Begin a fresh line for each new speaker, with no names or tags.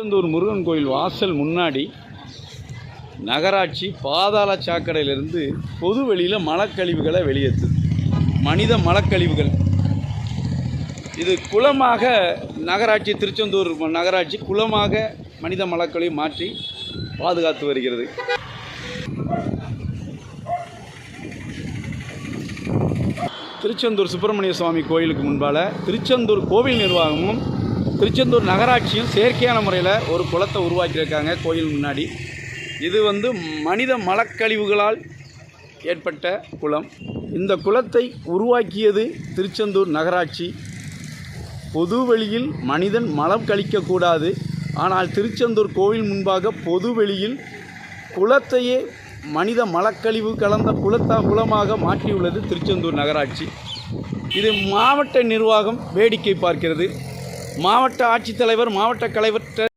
திருச்செந்தூர் முருகன் கோயில் வாசல் முன்னாடி நகராட்சி பாதாள சாக்கடையிலிருந்து பொது வெளியில் மலக்கழிவுகளை வெளியேற்றுது மனித மலக்கழிவுகள். இது குளமாக நகராட்சி திருச்செந்தூர் நகராட்சி குளமாக மனித மலக்கழிவு மாற்றி பாதுகாத்து வருகிறது. திருச்செந்தூர் சுப்பிரமணிய சுவாமி கோயிலுக்கு முன்பால் திருச்செந்தூர் கோவில் நிர்வாகமும் திருச்செந்தூர் நகராட்சியும் செயற்கையான முறையில் ஒரு குளத்தை உருவாக்கியிருக்காங்க கோயில் முன்னாடி. இது வந்து மனித மலக்கழிவுகளால் ஏற்பட்ட குளம். இந்த குளத்தை உருவாக்கியது திருச்செந்தூர் நகராட்சி. பொது வெளியில் மனிதன் மலம் கழிக்கக்கூடாது. ஆனால் திருச்செந்தூர் கோவில் முன்பாக பொது வெளியில் குளத்தையே மனித மலக்கழிவு கலந்த குளத்தா குளமாக மாற்றியுள்ளது திருச்செந்தூர் நகராட்சி. இது மாவட்ட நிர்வாகம் வேடிக்கை பார்க்கிறது. மாவட்ட ஆட்சித்தலைவர் மாவட்ட கலைவர்